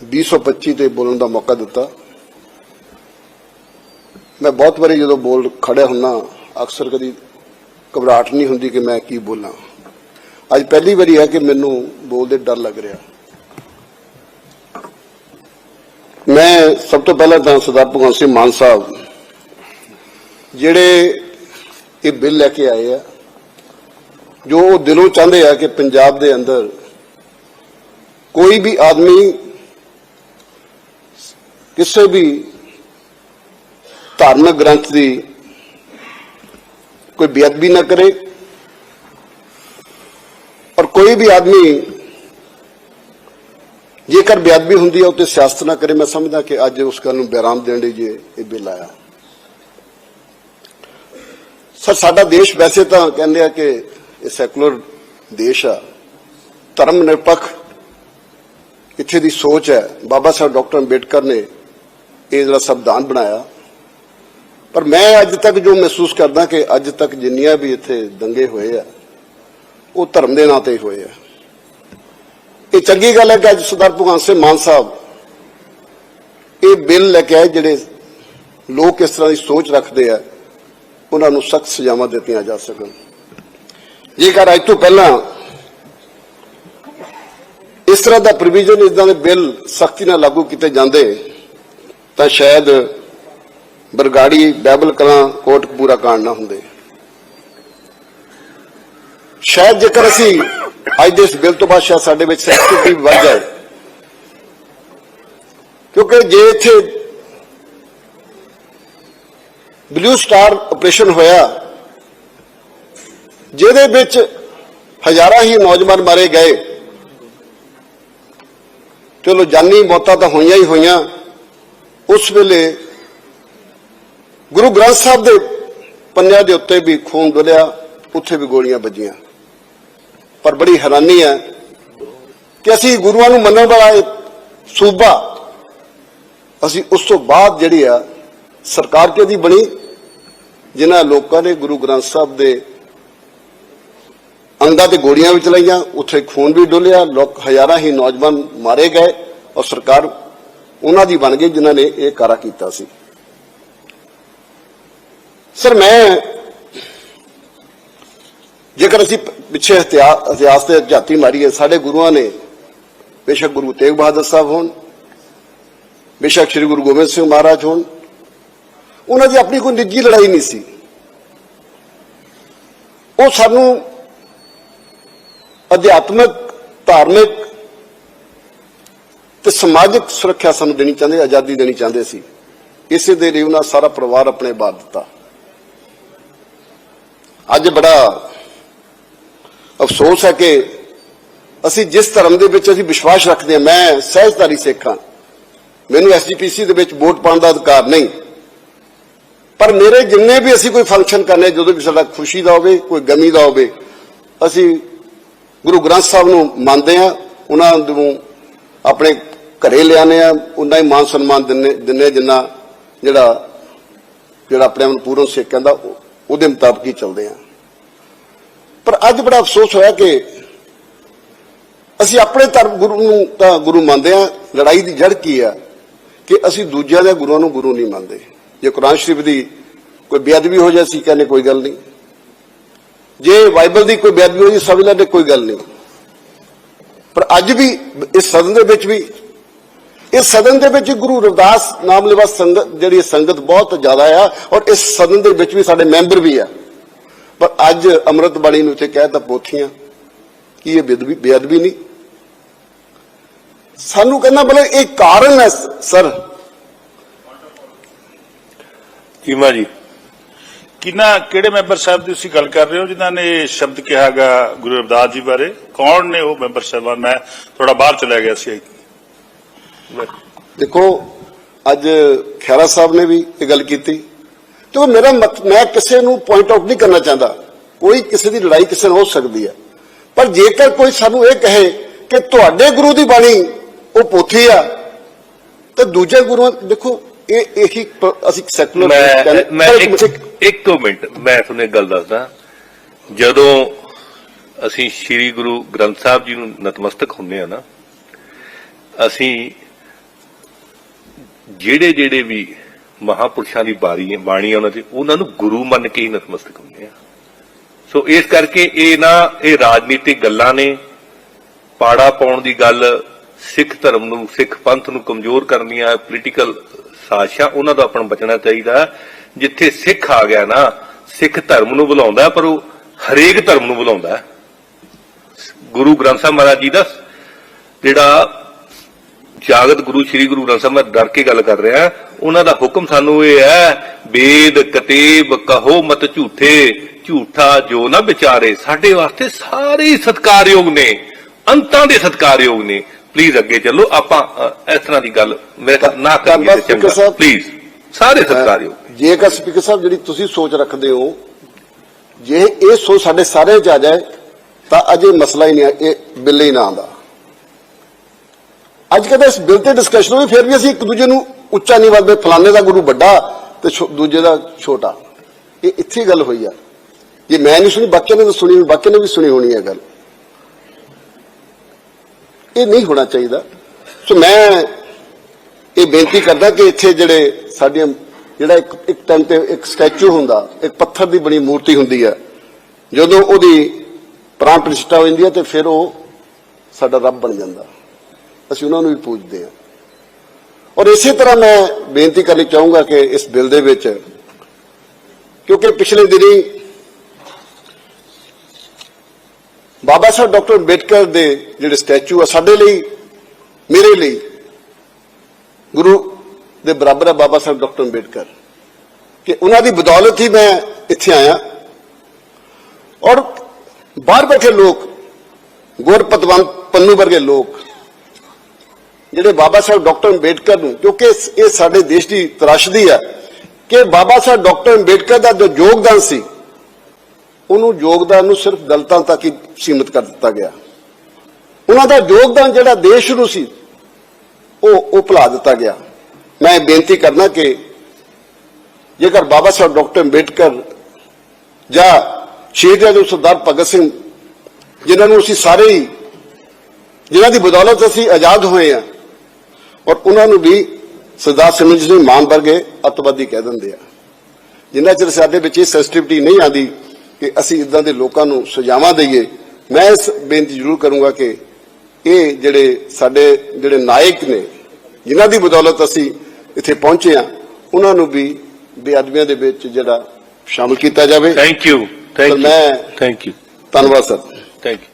2025 ਤੇ ਬੋਲਣ ਦਾ ਮੌਕਾ ਦਿੱਤਾ। ਮੈਂ ਬਹੁਤ ਵਾਰੀ ਜਦੋਂ ਬੋਲ ਖੜਿਆ ਹੁੰਨਾ ਅਕਸਰ ਕਦੀ ਘਬਰਾਹਟ ਨਹੀਂ ਹੁੰਦੀ ਕਿ ਮੈਂ ਕੀ ਬੋਲਾਂ। ਅੱਜ ਪਹਿਲੀ ਵਾਰੀ ਹੈ ਕਿ ਮੈਨੂੰ ਬੋਲਦੇ ਡਰ ਲੱਗ ਰਿਹਾ। ਮੈਂ ਸਭ ਤੋਂ ਪਹਿਲਾਂ ਤਾਂ ਸਰਦਾਰ ਭਗਵੰਤ ਸਿੰਘ ਮਾਨ ਸਾਹਿਬ, ਜਿਹੜੇ ਇਹ ਬਿੱਲ ਲੈ ਕੇ ਆਏ ਆ, ਜੋ ਉਹ ਦਿਲੋਂ ਚਾਹੁੰਦੇ ਆ ਕਿ ਪੰਜਾਬ ਦੇ ਅੰਦਰ ਕੋਈ ਵੀ ਆਦਮੀ ਕਿਸੇ ਵੀ ਧਾਰਮਿਕ ਗ੍ਰੰਥ ਦੀ ਕੋਈ ਬੇਅਦਬੀ ਨਾ ਕਰੇ ਔਰ ਕੋਈ ਵੀ ਆਦਮੀ ਜੇਕਰ ਬੇਅਦਬੀ ਹੁੰਦੀ ਹੈ ਉੱਤੇ ਸਿਆਸਤ ਨਾ ਕਰੇ, ਮੈਂ ਸਮਝਦਾ ਕਿ ਅੱਜ ਉਸ ਗੱਲ ਨੂੰ ਬਿਆਰਾਮ ਦੇਣ ਲਈ ਜੇ ਇਹ ਬਿੱਲ ਆਇਆ। ਸਰ, ਸਾਡਾ ਦੇਸ਼ ਵੈਸੇ ਤਾਂ ਕਹਿੰਦੇ ਆ ਕਿ ਇਹ ਸੈਕੂਲਰ ਦੇਸ਼ ਆ। ਧਰਮ ਨਿਰਪੱਖ ਇੱਥੇ ਦੀ ਸੋਚ ਹੈ। ਬਾਬਾ ਸਾਹਿਬ ਡਾਕਟਰ ਅੰਬੇਡਕਰ ਨੇ ਇਹ ਜਿਹੜਾ ਸੰਵਿਧਾਨ ਬਣਾਇਆ, ਪਰ ਮੈਂ ਅੱਜ ਤੱਕ ਜੋ ਮਹਿਸੂਸ ਕਰਦਾ ਕਿ ਅੱਜ ਤੱਕ ਜਿੰਨੀਆਂ ਵੀ ਇੱਥੇ ਦੰਗੇ ਹੋਏ ਆ, ਉਹ ਧਰਮ ਦੇ ਨਾਂ ਤੇ ਹੀ ਹੋਏ ਆ। ਇਹ ਚੰਗੀ ਗੱਲ ਹੈ ਕਿ ਅੱਜ ਸਰਦਾਰ ਭਗਵੰਤ ਸਿੰਘ ਮਾਨ ਸਾਹਿਬ ਇਹ ਬਿੱਲ ਲੈ ਕੇ ਆਏ ਜਿਹੜੇ ਲੋਕ ਇਸ ਤਰ੍ਹਾਂ ਦੀ ਸੋਚ ਰੱਖਦੇ ਆ, ਉਹਨਾਂ ਨੂੰ ਸਖਤ ਸਜ਼ਾਵਾਂ ਦਿੱਤੀਆਂ ਜਾ ਸਕਣ। ਜੇਕਰ ਅੱਜ ਤੋਂ ਪਹਿਲਾਂ ਇਸ ਤਰ੍ਹਾਂ ਦਾ ਪ੍ਰੋਵੀਜ਼ਨ ਇਦਾਂ ਦੇ ਬਿੱਲ ਸਖਤੀ ਨਾਲ ਲਾਗੂ ਕੀਤੇ ਜਾਂਦੇ ਤਾਂ ਸ਼ਾਇਦ ਬਰਗਾੜੀ ਬੈਬਲ ਕਲਾਂ ਕੋਟਕਪੂਰਾ ਕਾਂਡ ਨਾ ਹੁੰਦੇ। ਸ਼ਾਇਦ ਜੇਕਰ ਅਸੀਂ ਅੱਜ ਦੇ ਇਸ ਬਿੱਲ ਤੋਂ ਬਾਅਦ ਸ਼ਾਇਦ ਸਾਡੇ ਵਿੱਚ ਸੈਂਸਿਟਿਵਿਟੀ ਵੱਧ ਜਾਏ, ਕਿਉਂਕਿ ਜੇ ਇੱਥੇ ਬਲੂ ਸਟਾਰ ਆਪਰੇਸ਼ਨ ਹੋਇਆ, ਜਿਹਦੇ ਵਿੱਚ ਹਜ਼ਾਰਾਂ ਹੀ ਨੌਜਵਾਨ ਮਾਰੇ ਗਏ, ਚਲੋ ਜਾਨੀ ਮੌਤਾਂ ਤਾਂ ਹੋਈਆਂ ਹੀ ਹੋਈਆਂ ਉਸ ਵੇਲੇ ਗੁਰੂ ਗ੍ਰੰਥ ਸਾਹਿਬ ਦੇ ਪੰਨਿਆਂ ਦੇ ਉੱਤੇ ਵੀ ਖੂਨ ਡੁੱਲਿਆ ਉੱਥੇ ਵੀ ਗੋਲੀਆਂ ਵੱਜੀਆਂ। ਪਰ ਬੜੀ ਹੈਰਾਨੀ ਹੈ ਕਿ ਅਸੀਂ ਗੁਰੂਆਂ ਨੂੰ ਮੰਨਣ ਵਾਲਾ ਇਹ ਸੂਬਾ ਅਸੀਂ ਉਸ ਤੋਂ ਬਾਅਦ ਜਿਹੜੀ ਆ, ਸਰਕਾਰ ਕਿਹਦੀ ਬਣੀ? ਜਿਨ੍ਹਾਂ ਲੋਕਾਂ ਨੇ ਗੁਰੂ ਗ੍ਰੰਥ ਸਾਹਿਬ ਦੇ ਅੰਗਾਂ ਤੇ ਗੋਲੀਆਂ ਵੀ ਚਲਾਈਆਂ, ਉੱਥੇ ਖੂਨ ਵੀ ਡੁੱਲਿਆ, ਲੋਕ ਹਜ਼ਾਰਾਂ ਹੀ ਨੌਜਵਾਨ ਮਾਰੇ ਗਏ ਔਰ ਸਰਕਾਰ ਉਹਨਾਂ ਦੀ ਬਣ ਗਈ ਜਿਨ੍ਹਾਂ ਨੇ ਇਹ ਕਾਰਾ ਕੀਤਾ ਸੀ। ਸਰ, ਮੈਂ ਜੇਕਰ ਅਸੀਂ ਪਿੱਛੇ ਇਤਿਹਾ- ਇਤਿਹਾਸ ਤੇ ਝਾਤੀ ਮਾਰੀਏ, ਸਾਡੇ ਗੁਰੂਆਂ ਨੇ ਬੇਸ਼ੱਕ ਗੁਰੂ ਤੇਗ ਬਹਾਦਰ ਸਾਹਿਬ ਹੋਣ, ਬੇਸ਼ੱਕ ਸ੍ਰੀ ਗੁਰੂ ਗੋਬਿੰਦ ਸਿੰਘ ਮਹਾਰਾਜ ਹੋਣ, ਉਹਨਾਂ ਦੀ ਆਪਣੀ ਕੋਈ ਨਿੱਜੀ ਲੜਾਈ ਨਹੀਂ ਸੀ। ਉਹ ਸਾਨੂੰ ਅਧਿਆਤਮਿਕ, ਧਾਰਮਿਕ ਤੇ ਸਮਾਜਿਕ ਸੁਰੱਖਿਆ ਸਾਨੂੰ ਦੇਣੀ ਚਾਹੁੰਦੇ, ਆਜ਼ਾਦੀ ਦੇਣੀ ਚਾਹੁੰਦੇ ਸੀ। ਇਸੇ ਦੇ ਲਈ ਉਹਨਾਂ ਸਾਰਾ ਪਰਿਵਾਰ ਆਪਣੇ ਬਾਦ ਦਿੱਤਾ। ਅੱਜ ਬੜਾ ਅਫਸੋਸ ਹੈ ਕਿ ਅਸੀਂ ਜਿਸ ਧਰਮ ਦੇ ਵਿੱਚ ਅਸੀਂ ਵਿਸ਼ਵਾਸ ਰੱਖਦੇ ਹਾਂ, ਮੈਂ ਸਹਿਜਧਾਰੀ ਸਿੱਖ ਹਾਂ। ਮੈਨੂੰ ਐਸਜੀਪੀਸੀ ਦੇ ਵਿੱਚ ਵੋਟ ਪਾਉਣ ਦਾ ਅਧਿਕਾਰ ਨਹੀਂ। ਪਰ ਮੇਰੇ ਜਿੰਨੇ ਵੀ ਅਸੀਂ ਕੋਈ ਫੰਕਸ਼ਨ ਕਰਨੇ, ਜਦੋਂ ਵੀ ਸਾਡਾ ਖੁਸ਼ੀ ਦਾ ਹੋਵੇ, ਕੋਈ ਗਮੀ ਦਾ ਹੋਵੇ, ਅਸੀਂ ਗੁਰੂ ਗ੍ਰੰਥ ਸਾਹਿਬ ਨੂੰ ਮੰਨਦੇ ਹਾਂ। ਉਹਨਾਂ ਨੂੰ ਆਪਣੇ ਘਰੇ ਲਿਆਨੇ ਆ ਉਨਾ ਹੀ ਮਾਨ ਸਨਮਾਨ ਦਿੰਨੇ ਦਿੰਨੇ ਜਿੰਨਾ ਜਿਹੜਾ ਜਿਹੜਾ ਆਪਣੇ ਆਪ ਨੂੰ ਪੂਰਨ ਸਿੱਖ ਕਹਿੰਦਾ ਉਹਦੇ ਮੁਤਾਬਕ ਹੀ ਚੱਲਦੇ ਆ। ਪਰ ਅੱਜ ਬੜਾ ਅਫਸੋਸ ਹੋਇਆ ਕਿ ਅਸੀਂ ਆਪਣੇ ਧਰਮ ਗੁਰੂ ਨੂੰ ਤਾਂ ਗੁਰੂ ਮੰਨਦੇ ਆ, ਲੜਾਈ ਦੀ ਜੜ ਕੀ ਆ, ਕਿ ਅਸੀਂ ਦੂਜਿਆਂ ਦੇ ਗੁਰੂਆਂ ਨੂੰ ਗੁਰੂ ਨਹੀਂ ਮੰਨਦੇ। ਜੇ ਕੁਰਾਨ ਸ਼ਰੀਫ ਦੀ ਕੋਈ ਬੇਅਦਬੀ ਹੋ ਜਾਏ, ਅਸੀਂ ਕਹਿੰਦੇ ਕੋਈ ਗੱਲ ਨਹੀਂ। ਜੇ ਬਾਈਬਲ ਦੀ ਕੋਈ ਬੇਅਦਬੀ ਹੋ ਜਾਏ ਸਮਝ ਲੈਂਦੇ ਕੋਈ ਗੱਲ ਨਹੀਂ। ਪਰ ਅੱਜ ਵੀ ਇਸ ਸਦਨ ਦੇ ਵਿੱਚ ਵੀ ਇਸ ਸਦਨ ਦੇ ਵਿੱਚ ਗੁਰੂ ਰਵਿਦਾਸ ਨਾਮ ਲੈਵਾ ਸੰਗਤ ਜਿਹੜੀ ਸੰਗਤ ਬਹੁਤ ਜ਼ਿਆਦਾ ਆ ਔਰ ਇਸ ਸਦਨ ਦੇ ਵਿੱਚ ਵੀ ਸਾਡੇ ਮੈਂਬਰ ਵੀ ਆ। ਪਰ ਅੱਜ ਅੰਮ੍ਰਿਤ ਬਾਣੀ ਨੂੰ ਇੱਥੇ ਕਹਿਤਾ ਪੋਥੀਆਂ ਕੀ ਇਹ ਬੇਅਦਬੀ ਬੇਅਦਬੀ ਨਹੀਂ। ਸਾਨੂੰ ਕਹਿੰਦਾ ਬਲੇ ਇਹ ਕਾਰਨ ਹੈ ਸਰ। ਕੀਮਾ ਜੀ। ਕਿੰਨਾ ਕਿਹੜੇ ਮੈਂਬਰ ਸਾਹਿਬ ਦੀ ਤੁਸੀਂ ਗੱਲ ਕਰ ਰਹੇ ਹੋ ਜਿਨ੍ਹਾਂ ਨੇ ਸ਼ਬਦ ਕਿਹਾਗਾ ਗੁਰੂ ਰਵਿਦਾਸ ਜੀ ਬਾਰੇ? ਕੌਣ ਨੇ ਉਹ ਮੈਂਬਰ ਸਾਹਿਬਾਨ? ਮੈਂ ਥੋੜਾ ਬਾਹਰ ਚਲਾ ਗਿਆ ਸੀ। ਦੇਖੋ ਅੱਜ ਖੈਰਾ ਸਾਹਿਬ ਨੇ ਵੀ ਇਹ ਗੱਲ ਕੀਤੀ। ਤੇ ਉਹ ਮੇਰਾ ਮੈਂ ਕਿਸੇ ਨੂੰ ਪੁਆਇੰਟ ਆਊਟ ਨਹੀਂ ਕਰਨਾ ਚਾਹੁੰਦਾ। ਕੋਈ ਕਿਸੇ ਦੀ ਲੜਾਈ ਕਿਸੇ ਨਾਲ ਹੋ ਸਕਦੀ ਹੈ। ਪਰ ਜੇਕਰ ਕੋਈ ਸਾਨੂੰ ਇਹ ਕਹੇ ਕਿ ਤੁਹਾਡੇ ਗੁਰੂ ਦੀ ਬਾਣੀ ਉਹ ਪੋਥੀ ਆ ਤੇ ਦੂਜੇ ਗੁਰੂ ਦੇਖੋ ਇਹ ਇਹੀ ਅਸੀਂ ਸੈਕੂਲਰ ਮੈਂ ਮੈਂ ਇੱਕ ਇੱਕ ਮਿੰਟ ਮੈਂ ਤੁਹਾਨੂੰ ਗੱਲ ਦੱਸਦਾ। ਜਦੋਂ ਅਸੀਂ ਸ੍ਰੀ ਗੁਰੂ ਗ੍ਰੰਥ ਸਾਹਿਬ ਜੀ ਨੂੰ ਨਤਮਸਤਕ ਹੁੰਦੇ ਆ ਨਾ ਅਸੀਂ ਜਿਹੜੇ ਜਿਹੜੇ ਵੀ ਮਹਾਪੁਰਸ਼ਾਂ ਦੀ ਬਾਰੀ ਬਾਣੀ ਉਹਨਾਂ ਦੀ, ਉਹਨਾਂ ਨੂੰ ਗੁਰੂ ਮੰਨ ਕੇ ਹੀ ਨਤਮਸਤਕ ਹੁੰਦੇ ਆ। ਸੋ ਇਸ ਕਰਕੇ ਇਹ ਨਾ, ਇਹ ਰਾਜਨੀਤਿਕ ਗੱਲਾਂ ਨੇ। ਪਾੜਾ ਪਾਉਣ ਦੀ ਗੱਲ ਸਿੱਖ ਧਰਮ ਨੂੰ, ਸਿੱਖ ਪੰਥ ਨੂੰ ਕਮਜ਼ੋਰ ਕਰਨੀਆਂ ਪੋਲੀਟੀਕਲ ਸਾਜ਼ਿਸ਼ਾਂ, ਉਹਨਾਂ ਦਾ ਆਪਣਾ ਬਚਣਾ ਚਾਹੀਦਾ। ਜਿੱਥੇ ਸਿੱਖ ਆ ਗਿਆ ਨਾ, ਸਿੱਖ ਧਰਮ ਨੂੰ ਬੁਲਾਉਂਦਾ, ਪਰ ਉਹ ਹਰੇਕ ਧਰਮ ਨੂੰ ਬੁਲਾਉਂਦਾ। ਗੁਰੂ ਗ੍ਰੰਥ ਸਾਹਿਬ ਮਹਾਰਾਜ ਜੀ ਦਾ ਜਿਹੜਾ ਜਾਗਤ ਗੁਰੂ ਸ੍ਰੀ ਗੁਰੂ ਗ੍ਰੰਥ ਸਾਹਿਬ ਮੈਂ ਡਰ ਕੇ ਗੱਲ ਕਰ ਰਿਹਾ ਉਹਨਾਂ ਦਾ ਹੁਕਮ ਸਾਨੂੰ ਇਹ ਹੈ ਵੇਦ ਕਤੇਬ ਕਹੋ ਮਤ ਝੂਠੇ ਝੂਠਾ ਜੋ ਨਾ ਵਿਚਾਰੇ ਸਾਡੇ ਵਾਸਤੇ ਸਾਰੇ ਸਤਿਕਾਰਯੋਗ ਨੇ ਅੰਤਾਂ ਦੇ ਸਤਿਕਾਰਯੋਗ ਨੇ ਪਲੀਜ਼ ਅੱਗੇ ਚੱਲੋ ਆਪਾਂ ਇਸ ਤਰ੍ਹਾਂ ਦੀ ਗੱਲ ਮੇਰੇ ਖਿਆਲ ਨਾ ਕਰੀਏ। ਪਲੀਜ਼ ਸਾਰੇ ਸਤਿਕਾਰਯੋਗ। ਜੇਕਰ ਸਪੀਕਰ ਸਾਹਿਬ ਜਿਹੜੀ ਤੁਸੀਂ ਸੋਚ ਰੱਖਦੇ ਹੋ ਜੇ ਇਹ ਸੋਚ ਸਾਡੇ ਸਾਰਿਆਂ 'ਚ ਆ ਜਾਏ ਤਾਂ ਅਜੇ ਮਸਲਾ ਹੀ ਨਹੀਂ ਇਹ ਬਿੱਲ ਹੀ ਨਾ ਆਉਂਦਾ ਅੱਜ ਕੱਲ੍ਹ ਇਸ ਬਿੱਲ ਤੇ ਡਿਸਕਸ਼ਨ ਹੋਈ, ਫਿਰ ਵੀ ਅਸੀਂ ਇੱਕ ਦੂਜੇ ਨੂੰ ਉੱਚਾ ਨਹੀਂ ਵੱਧਦੇ, ਫਲਾਣੇ ਦਾ ਗੁਰੂ ਵੱਡਾ ਤੇ ਦੂਜੇ ਦਾ ਛੋਟਾ। ਇਹ ਇੱਥੇ ਗੱਲ ਹੋਈ ਆ। ਜੇ ਮੈਂ ਨਹੀਂ ਸੁਣੀ, ਬਾਕੀਆਂ ਨੇ ਤਾਂ ਸੁਣੀ ਬਾਕੀ ਨੇ ਵੀ ਸੁਣੀ ਹੋਣੀ ਹੈ ਗੱਲ। ਇਹ ਨਹੀਂ ਹੋਣਾ ਚਾਹੀਦਾ। ਸੋ ਮੈਂ ਇਹ ਬੇਨਤੀ ਕਰਦਾ ਕਿ ਇੱਥੇ ਜਿਹੜੇ ਸਾਡੀਆਂ, ਜਿਹੜਾ ਇੱਕ ਇੱਕ ਟਾਈਮ ਤੇ ਇੱਕ ਸਟੈਚੂ ਹੁੰਦਾ, ਇੱਕ ਪੱਥਰ ਦੀ ਬਣੀ ਮੂਰਤੀ ਹੁੰਦੀ ਹੈ ਜਦੋਂ ਉਹਦੀ ਪ੍ਰਾਣ ਪ੍ਰਤਿਸ਼ਠਾ ਹੋ ਜਾਂਦੀ ਹੈ ਤੇ ਫਿਰ ਉਹ ਸਾਡਾ ਰੱਬ ਬਣ ਜਾਂਦਾ। ਅਸੀਂ ਉਹਨਾਂ ਨੂੰ ਵੀ ਪੂਜਦੇ ਹਾਂ। ਔਰ ਇਸੇ ਤਰ੍ਹਾਂ ਮੈਂ ਬੇਨਤੀ ਕਰਨੀ ਚਾਹੂੰਗਾ ਕਿ ਇਸ ਬਿੱਲ ਦੇ ਵਿੱਚ, ਕਿਉਂਕਿ ਪਿਛਲੇ ਦਿਨੀ ਬਾਬਾ ਸਾਹਿਬ ਡਾਕਟਰ ਅੰਬੇਡਕਰ ਦੇ ਜਿਹੜੇ ਸਟੈਚੂ ਆ ਸਾਡੇ ਲਈ, ਮੇਰੇ ਲਈ, ਗੁਰੂ ਦੇ ਬਰਾਬਰ ਹੈ ਬਾਬਾ ਸਾਹਿਬ ਡਾਕਟਰ ਅੰਬੇਡਕਰ, ਕਿ ਉਹਨਾਂ ਦੀ ਬਦੌਲਤ ਹੀ ਮੈਂ ਇੱਥੇ ਆਇਆ। ਔਰ ਬਾਹਰ ਬੈਠੇ ਲੋਕ ਗੁਰਪਤਵੰਤ ਪੰਨੂ ਵਰਗੇ ਲੋਕ ਜਿਹੜੇ ਬਾਬਾ ਸਾਹਿਬ ਡਾਕਟਰ ਅੰਬੇਡਕਰ ਨੂੰ, ਕਿਉਂਕਿ ਇਹ ਸਾਡੇ ਦੇਸ਼ ਦੀ ਤਰਾਸ਼ਦੀ ਹੈ, ਕਿ ਬਾਬਾ ਸਾਹਿਬ ਡਾਕਟਰ ਅੰਬੇਡਕਰ ਦਾ ਜੋ ਯੋਗਦਾਨ ਸੀ, ਉਹਨੂੰ ਯੋਗਦਾਨ ਨੂੰ ਸਿਰਫ ਦਲਤਾਂ ਤੱਕ ਹੀ ਸੀਮਿਤ ਕਰ ਦਿੱਤਾ ਗਿਆ। ਉਹਨਾਂ ਦਾ ਯੋਗਦਾਨ ਜਿਹੜਾ ਦੇਸ਼ ਨੂੰ ਸੀ, ਉਹ ਉਹ ਭੁਲਾ ਦਿੱਤਾ ਗਿਆ। ਮੈਂ ਬੇਨਤੀ ਕਰਨਾ ਕਿ ਜੇਕਰ ਬਾਬਾ ਸਾਹਿਬ ਡਾਕਟਰ ਅੰਬੇਡਕਰ ਜਾਂ ਸ਼ਹੀਦ ਆਜਮ ਸਰਦਾਰ ਭਗਤ ਸਿੰਘ, ਜਿਨ੍ਹਾਂ ਨੂੰ ਅਸੀਂ ਸਾਰੇ ਹੀ, ਜਿਨ੍ਹਾਂ ਦੀ ਬਦੌਲਤ ਅਸੀਂ ਆਜ਼ਾਦ ਹੋਏ ਆ ਔਰ ਉਹਨਾਂ ਨੂੰ ਵੀ ਸਰਦਾਰ ਸਿਮਰਨ ਸਿੰਘ ਮਾਨ ਵਰਗੇ ਅੱਤਵਾਦੀ ਕਹਿ ਦਿੰਦੇ ਆ। ਜਿੰਨਾ ਚਿਰ ਸਾਡੇ ਵਿੱਚ ਇਹ ਸੈਂਸਿਟੀਵਿਟੀ ਨਹੀਂ ਆਂਦੀ ਕਿ ਅਸੀਂ ਇਦਾਂ ਦੇ ਲੋਕਾਂ ਨੂੰ ਸੁਝਾਵਾਂ ਦਈਏ ਮੈਂ ਇਸ ਬੇਨਤੀ ਜ਼ਰੂਰ ਕਰੂੰਗਾ ਕਿ ਇਹ ਜਿਹੜੇ ਸਾਡੇ ਜਿਹੜੇ ਨਾਇਕ ਨੇ ਜਿਨ੍ਹਾਂ ਦੀ ਬਦੌਲਤ ਅਸੀਂ ਇੱਥੇ ਪਹੁੰਚੇ ਆ ਉਹਨਾਂ ਨੂੰ ਵੀ ਬੇਅਦਬੀਆਂ ਦੇ ਵਿੱਚ ਜਿਹੜਾ ਸ਼ਾਮਲ ਕੀਤਾ ਜਾਵੇ। Thank you thank sir, you ਮੈਂ- ਥੈਂਕ ਯੂ ਧੰਨਵਾਦ ਸਰ। Thank you